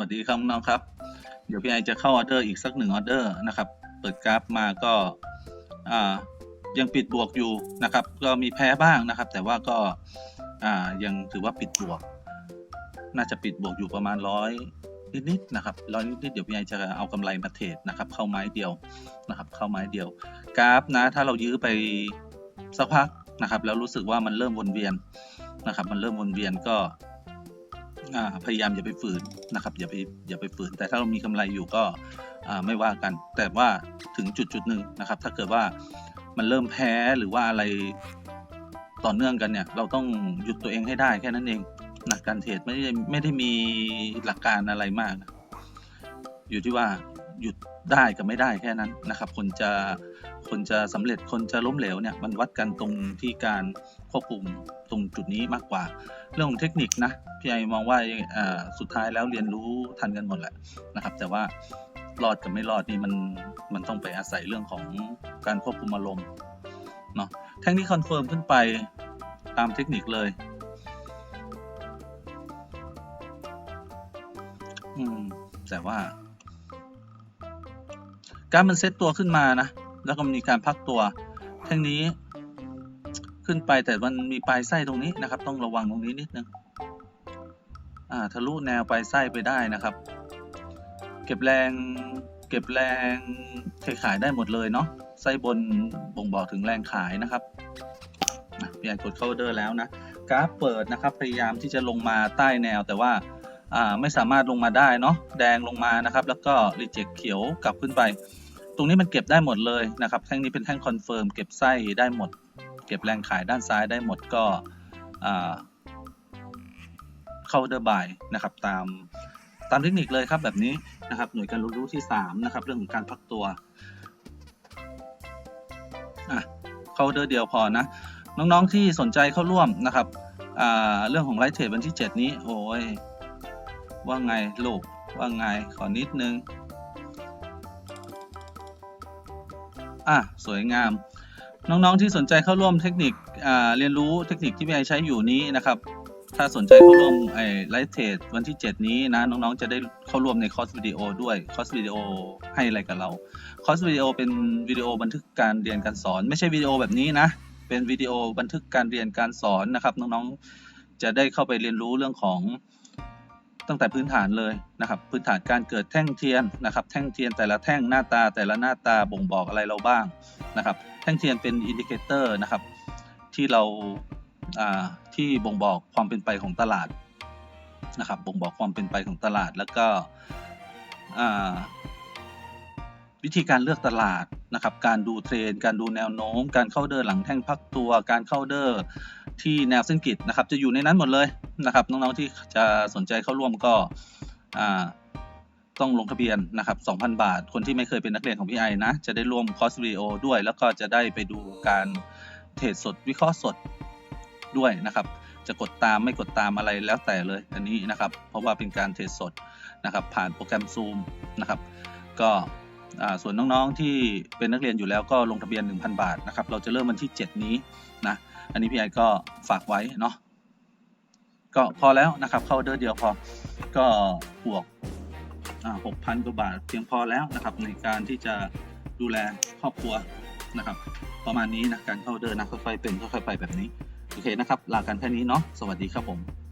วัสดีครับน้องครับ เดี๋ยวพี่ไอจะเข้าออเดอร์อีกสักหนึ่งออเดอร์นะครับ เปิดกราฟมาก็ยังปิดบวกอยู่นะครับ ก็มีแพ้บ้างนะครับ แต่ว่าก็ยังถือว่าปิดบวก น่าจะปิดบวกอยู่ประมาณร้อยนิดๆนะครับร้อยนิดๆเดี๋ยวพี่ไอจะเอากำไรมาเทรดนะครับ เข้าไม้เดียวนะครับ เข้าไม้เดียว กราฟนะถ้าเรายื้อไปสักพักนะครับ แล้วรู้สึกว่ามันเริ่มวนเวียนนะครับ มันเริ่มวนเวียนก็ พยายามอย่าไปฝืนนะครับอย่าไปอย่าไปฝืน แต่ถ้าเรามีกำไรอยู่ก็ไม่ว่ากัน แต่ว่าถึงจุดจุดหนึ่งนะครับ ถ้าเกิดว่ามันเริ่มแพ้หรือว่าอะไรต่อเนื่องกันเนี่ย เราต้องหยุดตัวเองให้ได้แค่นั้นเองนะการเทรดไม่ได้ไม่ได้มีหลักการอะไรมาก อยู่ที่ว่า หยุดได้กับไม่ได้แค่นั้นนะครับ คนจะคนจะสำเร็จคนจะล้มเหลวเนี่ยมันวัดกันตรงที่การควบคุมตรงจุดนี้มากกว่า เรื่องของเทคนิคนะพี่ไอมองว่าอ่อสุดท้ายแล้วเรียนรู้ทันกันหมดแหละนะครับ แต่ว่ารอดกับไม่รอดนี่มันมันต้องไปอาศัยเรื่องของการควบคุมอารมณ์เนาะแท่งนี้คอนเฟิร์มขึ้นไปตามเทคนิคเลยอืมแต่ว่า การมันเซตตัวขึ้นมานะ แล้วก็มีการพักตัวแท่งนี้ขึ้นไปแต่มันมีปลายไส้ตรงนี้นะครับ ต้องระวังตรงนี้นิดนึงอ่าทะลุแนวปลายไส้ไปได้นะครับ เก็บแรงเก็บแรงเทขายได้หมดเลยเนาะไส้บนบ่งบอกถึงแรงขายนะครับพี่ใหญ่กดเข้าเดอร์แล้วนะกราฟเปิดนะครับ พยายามที่จะลงมาใต้แนวแต่ว่า ไม่สามารถลงมาได้เนาะแดงลงมานะครับ แล้วก็รีเจ็คเขียวกลับขึ้นไป ตรงนี้มันเก็บได้หมดเลยนะครับแท่งนี้เป็นแท่งคอนเฟิร์มเก็บไส้ได้หมด เก็บแรงขายด้านซ้ายได้หมดก็เข้าเดอร์บายนะครับตามตามเทคนิคเลยครับแบบนี้นะครับหน่วยการรู้ที่3นะครับเรื่องของการพักตัวเข้าเดอร์เดียวพอนะน้องๆที่สนใจเข้าร่วมนะครับเรื่องของไลท์เทรดวันที่ 7 นี้โอ้ย ว่าไงลูก ว่าไง ขอนิดนึง อะ สวยงาม น้องๆที่สนใจเข้าร่วมเทคนิคเรียนรู้เทคนิคที่พี่ไอใช้อยู่นี้นะครับ ถ้าสนใจเข้าร่วมไอไลฟ์เทรดวันที่ 7 นี้นะ น้องๆจะได้เข้าร่วมในคอร์สวิดีโอด้วย คอร์สวิดีโอให้อะไรกับเรา คอร์สวิดีโอเป็นวิดีโอบันทึกการเรียนการสอน ไม่ใช่วิดีโอแบบนี้นะ เป็นวิดีโอบันทึกการเรียนการสอนนะครับ น้องๆจะได้เข้าไปเรียนรู้เรื่องของ ตั้งแต่พื้นฐานเลยนะครับพื้นฐานการเกิดแท่งเทียนนะครับแท่งเทียนแต่ละแท่งหน้าตาแต่ละหน้าตาบ่งบอกอะไรเราบ้างนะครับแท่งเทียนเป็นอินดิเคเตอร์นะครับที่เราที่บ่งบอกความเป็นไปของตลาดนะครับบ่งบอกความเป็นไปของตลาดแล้วก็วิธีการเลือกตลาดนะครับการดูเทรนด์การดูแนวโน้ม การเข้าเดินหลังแท่งพักตัว การเข้าเดิน ที่แนวเส้นกริดนะครับ จะอยู่ในนั้นหมดเลยนะครับ น้องๆที่จะสนใจเข้าร่วมก็ต้องลงทะเบียนนะครับ 2,000 บาท คนที่ไม่เคยเป็นนักเรียนของพี่ไอนะ จะได้ร่วมคอร์สวิดีโอด้วย แล้วก็จะได้ไปดูการเทรดสดวิเคราะห์สดด้วยนะครับ จะกดตามไม่กดตามอะไรแล้วแต่เลยอันนี้นะครับ เพราะว่าเป็นการเทรดสดนะครับ ผ่านโปรแกรม Zoom นะครับ ก็ ส่วนน้องๆที่เป็นนักเรียนอยู่แล้วก็ลงทะเบียน 1,000 บาทนะครับ เราจะเริ่มวันที่ 7 นี้นะอันนี้พี่ไอก็ฝากไว้เนาะก็พอแล้วนะครับ เข้าเดอร์เดียวพอก็บวกหกพันกว่าบาทเพียงพอแล้วนะครับ ในการที่จะดูแลครอบครัวนะครับ ประมาณนี้นะการเข้าเดอร์นะค่อยๆเป็นค่อยๆไปแบบนี้ โอเคนะครับลากันแค่นี้เนาะสวัสดีครับผม